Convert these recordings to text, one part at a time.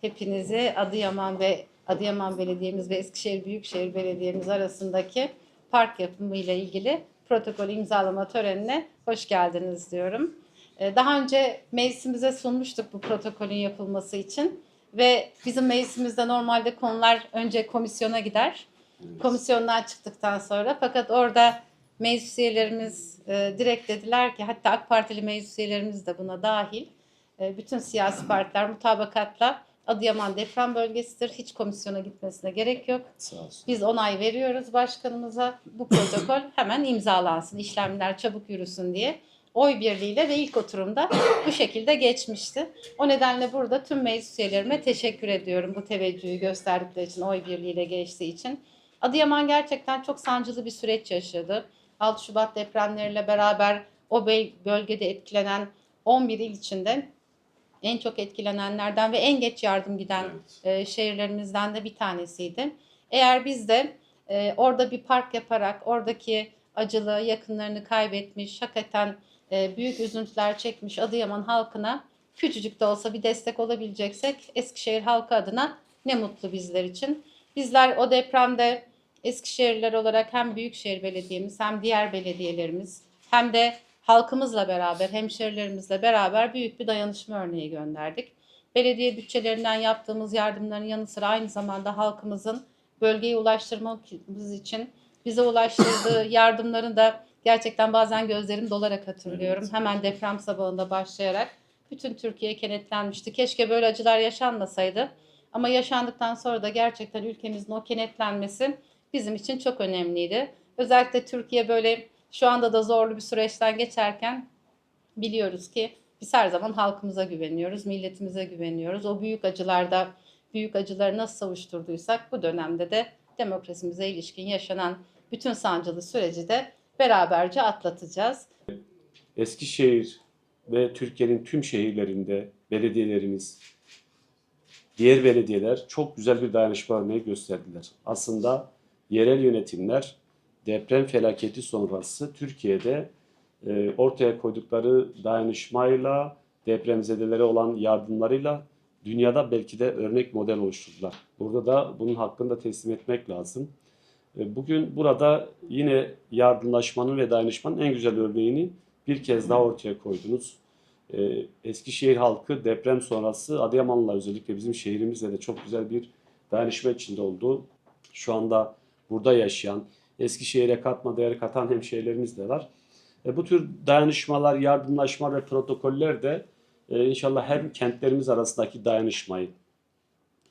Hepinizi Adıyaman ve Adıyaman Belediye'miz ve Eskişehir Büyükşehir Belediye'miz arasındaki park yapımı ile ilgili protokol imzalama törenine hoş geldiniz diyorum. Ee, Daha önce meclisimize sunmuştuk bu protokolün yapılması için ve bizim meclisimizde normalde konular önce komisyona gider. Komisyondan çıktıktan sonra fakat orada meclis üyelerimiz e, direkt dediler ki hatta AK Partili meclis üyelerimiz de buna dahil e, bütün siyasi partiler mutabakatla Adıyaman deprem bölgesidir. Hiç komisyona gitmesine gerek yok. Sağ olsun. Biz onay veriyoruz başkanımıza. Bu protokol hemen imzalansın, işlemler çabuk yürüsün diye. Oy birliğiyle ve ilk oturumda bu şekilde geçmişti. O nedenle burada tüm meclis üyelerime teşekkür ediyorum bu teveccühü gösterdikleri için, oy birliğiyle geçtiği için. Adıyaman gerçekten çok sancılı bir süreç yaşadı. 6 Şubat depremleriyle beraber o böl- bölgede etkilenen 11 il içinde en çok etkilenenlerden ve en geç yardım giden e, şehirlerimizden de bir tanesiydi. Eğer biz de e, orada bir park yaparak oradaki acılı yakınlarını kaybetmiş, hakikaten e, büyük üzüntüler çekmiş Adıyaman halkına küçücük de olsa bir destek olabileceksek Eskişehir halkı adına ne mutlu bizler için. Bizler o depremde Eskişehirliler olarak hem Büyükşehir Belediye'miz hem diğer belediyelerimiz hem de halkımızla beraber, hemşerilerimizle beraber büyük bir dayanışma örneği gönderdik. Belediye bütçelerinden yaptığımız yardımların yanı sıra aynı zamanda halkımızın bölgeye ulaştırmamız için bize ulaştırdığı yardımların da gerçekten bazen gözlerim dolarak hatırlıyorum. Evet. Hemen deprem sabahında başlayarak bütün Türkiye kenetlenmişti. Keşke böyle acılar yaşanmasaydı. Ama yaşandıktan sonra da gerçekten ülkemizin o kenetlenmesi bizim için çok önemliydi. Özellikle Türkiye böyle şu anda da zorlu bir süreçten geçerken biliyoruz ki biz her zaman halkımıza güveniyoruz, milletimize güveniyoruz. O büyük acılarda büyük acıları nasıl savuşturduysak bu dönemde de demokrasimize ilişkin yaşanan bütün sancılı süreci de beraberce atlatacağız. Eskişehir ve Türkiye'nin tüm şehirlerinde belediyelerimiz, diğer belediyeler çok güzel bir dayanışma örneği gösterdiler. Aslında yerel yönetimler deprem felaketi sonrası Türkiye'de e, ortaya koydukları dayanışmayla, depremzedelere olan yardımlarıyla dünyada belki de örnek model oluşturdular. Burada da bunun hakkını da teslim etmek lazım. E, Bugün burada yine yardımlaşmanın ve dayanışmanın en güzel örneğini bir kez daha ortaya koydunuz. E, Eskişehir halkı deprem sonrası Adıyamanlılar özellikle bizim şehrimizde de çok güzel bir dayanışma içinde oldu. Şu anda burada yaşayan, Eskişehir'e katma değer katan hemşehrilerimiz de var. E, bu tür dayanışmalar, yardımlaşma ve protokoller de e, inşallah hem kentlerimiz arasındaki dayanışmayı,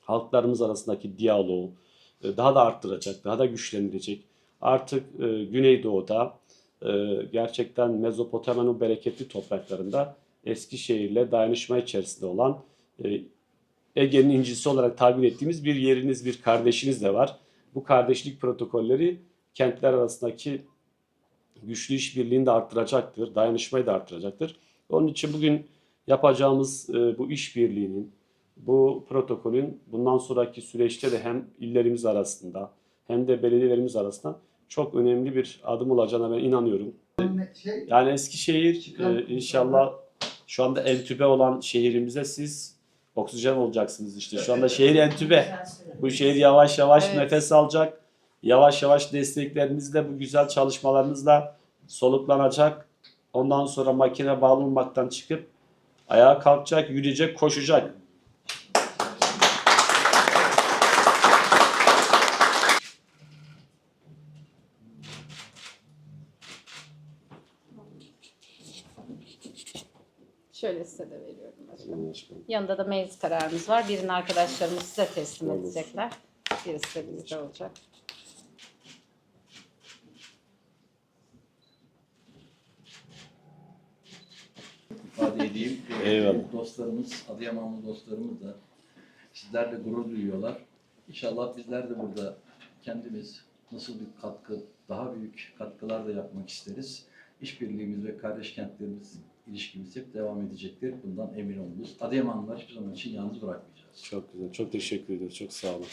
halklarımız arasındaki diyaloğu e, daha da arttıracak, daha da güçlendirecek. Artık e, Güneydoğu'da e, gerçekten Mezopotamya'nın bereketli topraklarında Eskişehir'le dayanışma içerisinde olan e, Ege'nin incisi olarak tabir ettiğimiz bir yeriniz, bir kardeşiniz de var. Bu kardeşlik protokolleri kentler arasındaki güçlü işbirliğini de arttıracaktır, dayanışmayı da arttıracaktır. Onun için bugün yapacağımız e, bu işbirliğinin, bu protokolün bundan sonraki süreçte de hem illerimiz arasında hem de belediyelerimiz arasında çok önemli bir adım olacağına ben inanıyorum. Şey, Yani Eskişehir e, inşallah şu anda entübe olan şehrimize siz oksijen olacaksınız işte. Şu anda şehir entübe. Bu şehir yavaş yavaş Evet. nefes alacak. Yavaş yavaş desteklerinizle bu güzel çalışmalarınızla soluklanacak. Ondan sonra makine bağlı olmaktan çıkıp ayağa kalkacak, yürüyecek, koşacak. Şöyle size de veriyorum başkanım. Yanında da meclis kararımız var. Birini arkadaşlarımız size teslim Olur. edecekler. Birisi de bizde olacak. ifade edeyim. Eyvallah. Dostlarımız, Adıyamanlı dostlarımız da sizlerle gurur duyuyorlar. İnşallah bizler de burada kendimiz nasıl bir katkı, daha büyük katkılar da yapmak isteriz. İşbirliğimiz ve kardeş kentlerimiz ilişkimiz hep devam edecektir. Bundan emin olunuz. Adıyamanlılar hiçbir zaman için yalnız bırakmayacağız. Çok güzel. Çok teşekkür ediyoruz. Çok sağ olun.